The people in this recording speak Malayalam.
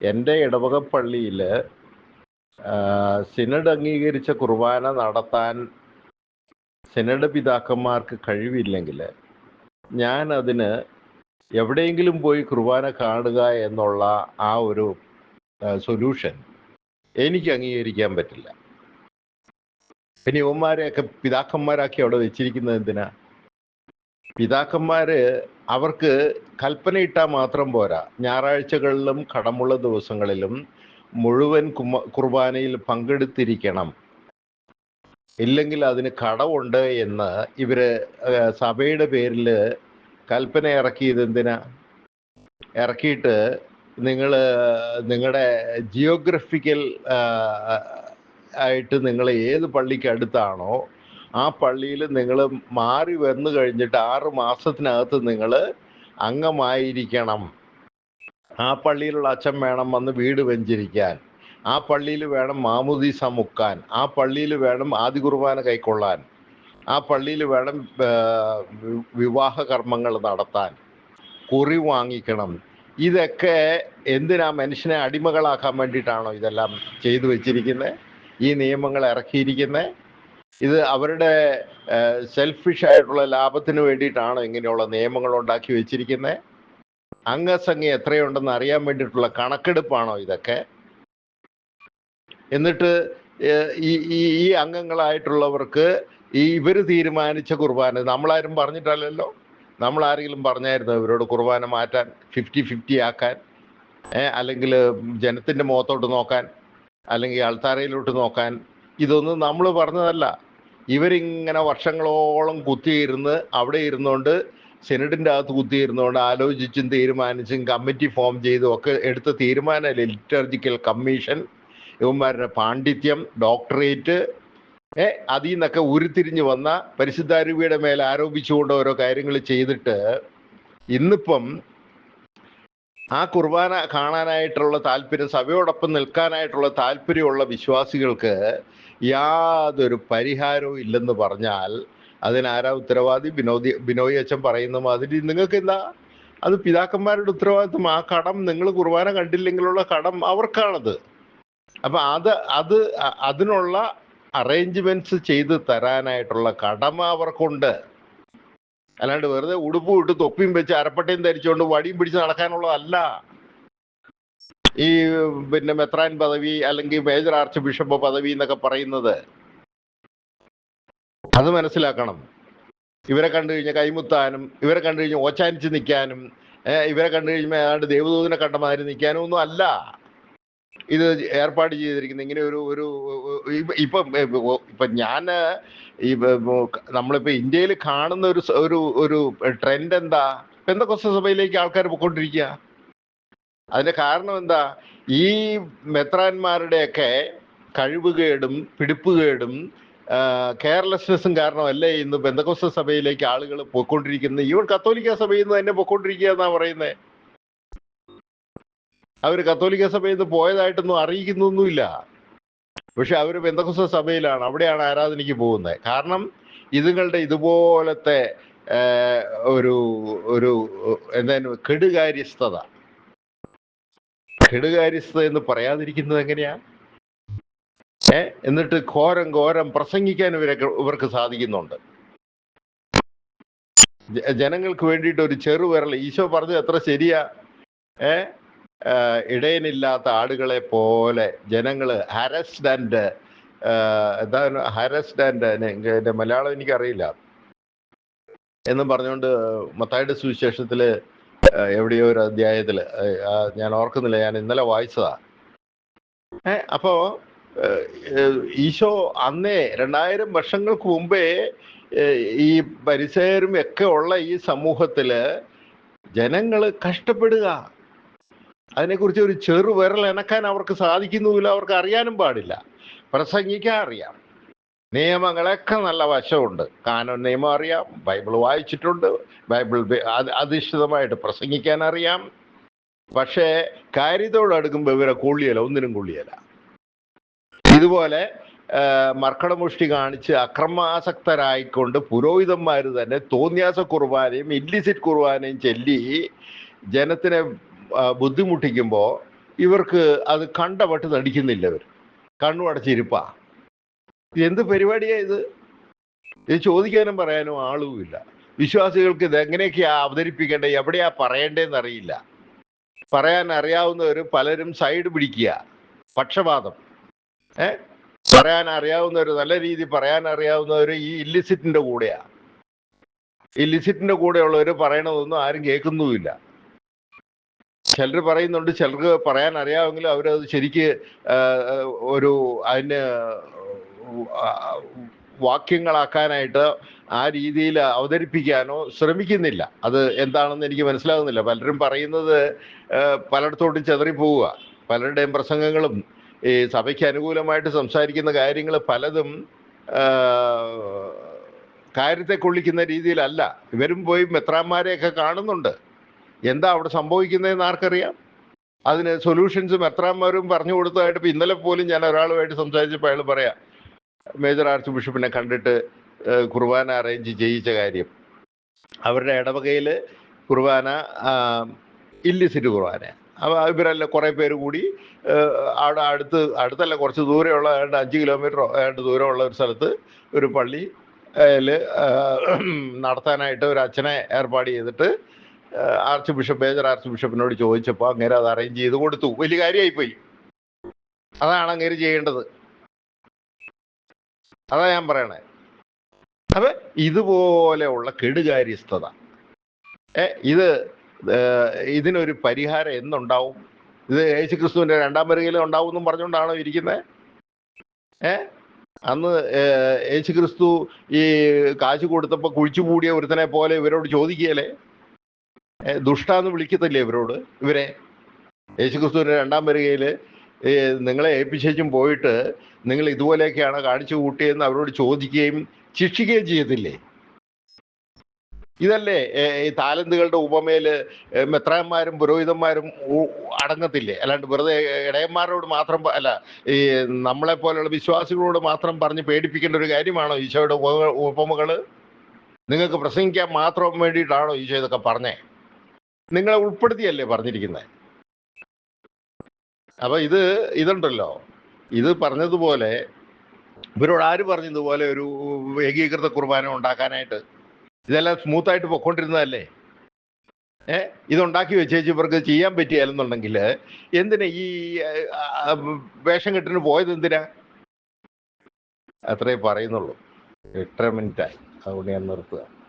എന്റെ ഇടവക പള്ളിയിൽ സിനഡ് അംഗീകരിച്ച കുർബാന നടത്താൻ സിനഡ് പിതാക്കന്മാർക്ക് കഴിവില്ലെങ്കിൽ ഞാൻ അതിന് എവിടെയെങ്കിലും പോയി കുർബാന കാണുക എന്നുള്ള ആ ഒരു സൊല്യൂഷൻ എനിക്ക് അംഗീകരിക്കാൻ പറ്റില്ല. പിന്നെ യുവന്മാരെയൊക്കെ പിതാക്കന്മാരാക്കി അവിടെ വെച്ചിരിക്കുന്നത് എന്തിനാ? പിതാക്കന്മാര് അവർക്ക് കൽപ്പനയിട്ടാൽ മാത്രം പോരാ. ഞായറാഴ്ചകളിലും കടമുള്ള ദിവസങ്ങളിലും മുഴുവൻ കുർബാനയിൽ പങ്കെടുത്തിരിക്കണം. ഇല്ലെങ്കിൽ അതിന് കടവുണ്ട് എന്ന് ഇവർ സഭയുടെ പേരിൽ കൽപ്പന ഇറക്കിയത് എന്തിനാ? ഇറക്കിയിട്ട് നിങ്ങൾ നിങ്ങളുടെ ജിയോഗ്രഫിക്കൽ ആയിട്ട് നിങ്ങൾ ഏത് പള്ളിക്ക് അടുത്താണോ ആ പള്ളിയിൽ നിങ്ങൾ മാറി വന്നു കഴിഞ്ഞിട്ട് ആറ് മാസത്തിനകത്ത് നിങ്ങൾ അംഗമായിരിക്കണം. ആ പള്ളിയിലുള്ള അച്ഛൻ വേണം വന്ന് വീട് വെഞ്ചിരിക്കാൻ. ആ പള്ളിയിൽ വേണം മാമുദീസ മുക്കാൻ. ആ പള്ളിയിൽ വേണം ആദി കുർബാന കൈക്കൊള്ളാൻ. ആ പള്ളിയിൽ വേണം വിവാഹ കർമ്മങ്ങൾ നടത്താൻ. കുറി വാങ്ങിക്കണം. ഇതൊക്കെ എന്തിനാ മനുഷ്യനെ അടിമകളാക്കാൻ വേണ്ടിയിട്ടാണോ ഇതെല്ലാം ചെയ്തു വെച്ചിരിക്കുന്നത് ഈ നിയമങ്ങൾ ഇറക്കിയിരിക്കുന്നത് ഇത് അവരുടെ സെൽഫിഷ് ആയിട്ടുള്ള ലാഭത്തിന് വേണ്ടിയിട്ടാണ് ഇങ്ങനെയുള്ള നിയമങ്ങൾ ഉണ്ടാക്കി വെച്ചിരിക്കുന്നത് അംഗസംഖ്യ എത്രയുണ്ടെന്ന് അറിയാൻ വേണ്ടിയിട്ടുള്ള കണക്കെടുപ്പാണോ ഇതൊക്കെ? എന്നിട്ട് ഈ ഈ അംഗങ്ങളായിട്ടുള്ളവർക്ക് ഈ ഇവർ തീരുമാനിച്ച കുർബാന നമ്മളാരും പറഞ്ഞിട്ടല്ലല്ലോ? നമ്മൾ ആരെങ്കിലും പറഞ്ഞായിരുന്നു ഇവരോട് കുർബാന മാറ്റാൻ ഫിഫ്റ്റി ഫിഫ്റ്റി ആക്കാൻ? അല്ലെങ്കിൽ ജനത്തിന്റെ മുഖത്തോട്ട് നോക്കാൻ അല്ലെങ്കിൽ അൾത്താരയിലോട്ട് നോക്കാൻ? ഇതൊന്നും നമ്മൾ പറഞ്ഞതല്ല. ഇവരിങ്ങനെ വർഷങ്ങളോളം കുത്തിയിരുന്ന് അവിടെ ഇരുന്നുകൊണ്ട് സെനറ്റിന്റെ അകത്ത് കുത്തിയിരുന്നുകൊണ്ട് ആലോചിച്ചും തീരുമാനിച്ചും കമ്മിറ്റി ഫോം ചെയ്തും ഒക്കെ എടുത്ത തീരുമാന ലിറ്റർജിക്കൽ കമ്മീഷൻ ഇവന്മാരുടെ പാണ്ഡിത്യം ഡോക്ടറേറ്റ് ഏ അതിൽ നിന്നൊക്കെ ഉരുത്തിരിഞ്ഞു വന്ന പരിശുദ്ധാരൂപിയുടെ മേലെ ആരോപിച്ചുകൊണ്ട് ഓരോ കാര്യങ്ങൾ ചെയ്തിട്ട് ഇന്നിപ്പം ആ കുർബാന കാണാനായിട്ടുള്ള താല്പര്യം സഭയോടൊപ്പം നിൽക്കാനായിട്ടുള്ള താല്പര്യമുള്ള വിശ്വാസികൾക്ക് യാതൊരു പരിഹാരവും ഇല്ലെന്ന് പറഞ്ഞാൽ അതിനാരാ ഉത്തരവാദി? വിനോദി ബിനോയ് അച്ഛൻ പറയുന്ന മാതിരി നിങ്ങൾക്ക് എന്താ അത് പിതാക്കന്മാരുടെ ഉത്തരവാദിത്വം. ആ കടം നിങ്ങൾ കുർബാന കണ്ടില്ലെങ്കിലുള്ള കടം അവർക്കാണത്. അപ്പൊ അത് അത് അതിനുള്ള അറേഞ്ച്മെന്റ്സ് ചെയ്ത് തരാനായിട്ടുള്ള കടമ അവർക്കുണ്ട്. അല്ലാണ്ട് വെറുതെ ഉടുപ്പും ഇട്ട് തൊപ്പിയും വെച്ച് അരപ്പട്ടയും ധരിച്ചുകൊണ്ട് വടിയും പിടിച്ച് നടക്കാനുള്ളതല്ല. ഈ പിന്നെ മെത്രാൻ പദവി അല്ലെങ്കിൽ മേജർ ആർച്ച് ബിഷപ്പ് പദവി എന്നൊക്കെ പറയുന്നത് അത് മനസ്സിലാക്കണം. ഇവരെ കണ്ടു കഴിഞ്ഞാൽ കൈമുത്താനും ഇവരെ കണ്ടു കഴിഞ്ഞാൽ ഓച്ചാനിച്ച് നിൽക്കാനും ഇവരെ കണ്ടു കഴിഞ്ഞാൽ ഏതാണ്ട് ദേവദൂതനെ കണ്ട മാതിരി നിൽക്കാനും ഒന്നും അല്ല. ഇത് ഏർപ്പാട് ചെയ്തിരിക്കുന്നത്. ഇങ്ങനെ ഒരു ഒരു ഇപ്പം ഇപ്പം ഞാൻ ഈ നമ്മളിപ്പോൾ ഇന്ത്യയിൽ കാണുന്ന ഒരു ഒരു ഒരു ട്രെൻഡ് എന്താ? എന്തൊക്കെ സഭയിലേക്ക് ആൾക്കാർ പൊക്കോണ്ടിരിക്കുക അതിന്റെ കാരണം എന്താ? ഈ മെത്രാന്മാരുടെയൊക്കെ കഴിവുകേടും പിടിപ്പുകേടും കെയർലെസ്നെസ്സും കാരണമല്ലേ ഇന്ന് ബന്ധകോസ സഭയിലേക്ക് ആളുകൾ പോയിക്കൊണ്ടിരിക്കുന്നത് ഈവൻ കത്തോലിക്ക സഭയിൽ നിന്ന് തന്നെ പോയിക്കൊണ്ടിരിക്കുക എന്നാ പറയുന്നത് അവർ കത്തോലിക്ക സഭയിൽ നിന്ന് പോയതായിട്ടൊന്നും അറിയിക്കുന്നൊന്നുമില്ല. പക്ഷെ അവർ ബന്ധകോസ സഭയിലാണ്. അവിടെയാണ് ആരാധനയ്ക്ക് പോകുന്നത് കാരണം ഇതുങ്ങളുടെ ഇതുപോലത്തെ ഒരു ഒരു എന്തായാലും കെടുകാര്യസ്ഥത. കെടുകാര്യസ്ഥത എന്ന് പറയാതിരിക്കുന്നത് എങ്ങനെയാ? ഏ? എന്നിട്ട് ഘോരം ഘോരം പ്രസംഗിക്കാൻ ഇവരൊക്കെ ഇവർക്ക് സാധിക്കുന്നുണ്ട്. ജനങ്ങൾക്ക് വേണ്ടിയിട്ട് ഒരു ചെറുവിരൽ ഈശോ പറഞ്ഞത് എത്ര ശരിയാ? ഏ? ഇടയനില്ലാത്ത ആടുകളെ പോലെ ജനങ്ങൾ ഹരസ്ഡ് ആൻഡ് എന്താ ഹരസ്ഡ് ആൻഡ് എന്റെ മലയാളം എനിക്കറിയില്ല. എന്നും പറഞ്ഞുകൊണ്ട് മത്തായുടെ സുവിശേഷത്തിൽ എവിടെയോ ഒരു അധ്യായത്തിൽ. ഞാൻ ഓർക്കുന്നില്ല. ഞാൻ ഇന്നലെ വായിച്ചതാ. ഏ അപ്പോ ഈശോ അന്നേ രണ്ടായിരം വർഷങ്ങൾക്ക് മുമ്പേ ഈ പരിസരും ഒക്കെ ഉള്ള ഈ സമൂഹത്തിൽ ജനങ്ങൾ കഷ്ടപ്പെടുക. അതിനെക്കുറിച്ച് ഒരു ചെറു വിരൽ എനക്കാൻ അവർക്ക് സാധിക്കുന്നുമില്ല. അവർക്ക് അറിയാനും പാടില്ല. പ്രസംഗിക്കാൻ അറിയാം. നിയമങ്ങളൊക്കെ നല്ല വശമുണ്ട്. കാനോൻ നിയമം അറിയാം ബൈബിൾ വായിച്ചിട്ടുണ്ട് ബൈബിൾ അധിഷ്ഠിതമായിട്ട് പ്രസംഗിക്കാൻ അറിയാം. പക്ഷേ കാര്യത്തോടടുക്കുമ്പോൾ ഇവരെ കൂള്ളിയല്ല ഒന്നിനും കൂള്ളിയല്ല. ഇതുപോലെ മർക്കടമുഷ്ടി കാണിച്ച് അക്രമാസക്തരായിക്കൊണ്ട് പുരോഹിതന്മാർ തന്നെ തോന്നിയാസ കുർബാനയും ഇല്ലിസിറ്റ് കുർബാനയും ചൊല്ലി ജനത്തിനെ ബുദ്ധിമുട്ടിക്കുമ്പോൾ ഇവർക്ക് അത് കണ്ടപട്ട് നടിക്കുന്നില്ല ഇവർ കണ്ണു അടച്ചിരിപ്പാ. എന്ത് പരിപാടിയാ ഇത്? ഇത് ചോദിക്കാനും പറയാനും ആളുമില്ല. വിശ്വാസികൾക്ക് ഇത് എങ്ങനെയൊക്കെയാ അവതരിപ്പിക്കേണ്ടത്? എവിടെയാ പറയേണ്ടതെന്ന് അറിയില്ല. പറയാൻ അറിയാവുന്നവർ പലരും സൈഡ് പിടിക്കുക. പക്ഷപാതം. ഏ? പറയാൻ അറിയാവുന്നവർ നല്ല രീതി പറയാൻ അറിയാവുന്നവർ ഈ ഇല്ലിസിറ്റിന്റെ കൂടെയാ. ഇല്ലിസിറ്റിന്റെ കൂടെയുള്ളവർ പറയണതൊന്നും ആരും കേൾക്കുന്നുമില്ല. ചിലർ പറയുന്നുണ്ട് ചിലർക്ക് പറയാൻ അറിയാമെങ്കിലും അവരത് ശരിക്ക് ഒരു അതിന് വാക്യങ്ങളാക്കാനായിട്ട് ആ രീതിയിൽ അവതരിപ്പിക്കാനോ ശ്രമിക്കുന്നില്ല. അത് എന്താണെന്ന് എനിക്ക് മനസ്സിലാകുന്നില്ല. പലരും പറയുന്നത് പലയിടത്തോട്ടും ചെതറിപ്പോവുക. പലരുടെയും പ്രസംഗങ്ങളും ഈ സഭയ്ക്ക് അനുകൂലമായിട്ട് സംസാരിക്കുന്ന കാര്യങ്ങൾ പലതും കാര്യത്തെ കൊള്ളിക്കുന്ന രീതിയിലല്ല. ഇവരും പോയി മെത്രാന്മാരെയൊക്കെ കാണുന്നുണ്ട്. എന്താ അവിടെ സംഭവിക്കുന്നതെന്ന് ആർക്കറിയാം? അതിന് സൊല്യൂഷൻസ് മെത്രാന്മാരും പറഞ്ഞു കൊടുത്തതായിട്ട് ഇപ്പം ഇന്നലെ പോലും ഞാൻ ഒരാളുമായിട്ട് സംസാരിച്ചപ്പോൾ അയാൾ പറയാം മേജർ ആർച്ച് ബിഷപ്പിനെ കണ്ടിട്ട് കുർബാന അറേഞ്ച് ചെയ്യിച്ച കാര്യം. അവരുടെ ഇടവകയിൽ കുർബാന ഇല്ലിസിറ്റ് കുർബാന. അപ്പോൾ ഇവരെല്ലാം കുറേ പേര് കൂടി അവിടെ അടുത്ത് അടുത്തല്ല കുറച്ച് ദൂരെയുള്ള ഏതാണ്ട് അഞ്ച് കിലോമീറ്റർ ഏതാണ്ട് ദൂരമുള്ള ഒരു സ്ഥലത്ത് ഒരു പള്ളി നടത്താനായിട്ട് ഒരു അച്ഛനെ ഏർപ്പാട് ചെയ്തിട്ട് ആർച്ച് ബിഷപ്പ് മേജർ ആർച്ച് ബിഷപ്പിനോട് ചോദിച്ചപ്പോൾ അങ്ങനെ അത് അറേഞ്ച് ചെയ്ത് കൊടുത്തു. വലിയ കാര്യമായിപ്പോയി അതാണ് അങ്ങേര് ചെയ്യേണ്ടത്. അതാ ഞാൻ പറയണേ. അപ്പൊ ഇതുപോലെയുള്ള കെടുകാര്യസ്ഥത. ഏ ഇത് ഇതിനൊരു പരിഹാരം എന്നുണ്ടാവും. ഇത് യേശുക്രിസ്തുവിന്റെ രണ്ടാം വരികയിലും ഉണ്ടാവും എന്നും പറഞ്ഞുകൊണ്ടാണോ ഇരിക്കുന്നത് ഏ അന്ന് യേശുക്രിസ്തു യേശു ക്രിസ്തു ഈ കാശ് കൊടുത്തപ്പോൾ കുഴിച്ചു കൂടിയ ഒരുത്തനെ പോലെ ഇവരോട് ചോദിക്കുകയല്ലേ? ദുഷ്ടാന്ന് വിളിക്കത്തില്ലേ ഇവരോട്? ഇവരെ? യേശുക്രിസ്തുവിന്റെ രണ്ടാം വരികയിൽ നിങ്ങളെ ഏൽപ്പിച്ചേച്ചും പോയിട്ട് നിങ്ങൾ ഇതുപോലെയൊക്കെയാണ് കാണിച്ചു കൂട്ടിയെന്ന് അവരോട് ചോദിക്കുകയും ശിക്ഷിക്കുകയും ചെയ്യത്തില്ലേ ഇതല്ലേ ഈ താലന്തുകളുടെ ഉപമയിൽ മെത്രാന്മാരും പുരോഹിതന്മാരും അടങ്ങത്തില്ലേ? അല്ലാണ്ട് വെറുതെ ഇടയന്മാരോട് മാത്രം അല്ല ഈ നമ്മളെ പോലെയുള്ള വിശ്വാസികളോട് മാത്രം പറഞ്ഞ് പേടിപ്പിക്കേണ്ട ഒരു കാര്യമാണോ ഈശോയുടെ ഉപമകൾ നിങ്ങൾക്ക് പ്രസംഗിക്കാൻ മാത്രം വേണ്ടിയിട്ടാണോ ഈശോ ഇതൊക്കെ പറഞ്ഞേ? നിങ്ങളെ ഉൾപ്പെടുത്തിയല്ലേ പറഞ്ഞിരിക്കുന്നത് അപ്പൊ ഇത് ഇതുണ്ടല്ലോ. ഇത് പറഞ്ഞതുപോലെ ഇവരോട് ആര് പറഞ്ഞതുപോലെ ഒരു ഏകീകൃത കുർബാന ഉണ്ടാക്കാനായിട്ട് ഇതെല്ലാം സ്മൂത്ത് ആയിട്ട് പൊക്കോണ്ടിരുന്നതല്ലേ? ഏ? ഇതുണ്ടാക്കി വെച്ചേച്ച് ഇവർക്ക് ചെയ്യാൻ പറ്റിയാലെന്നുണ്ടെങ്കിൽ എന്തിനാ ഈ വേഷം കെട്ടിന് പോയത് എന്തിനാ? അത്രേ പറയുന്നുള്ളൂ. എട്ടര മിനിറ്റായി. അതുകൊണ്ട് ഞാൻ നിർത്തുക.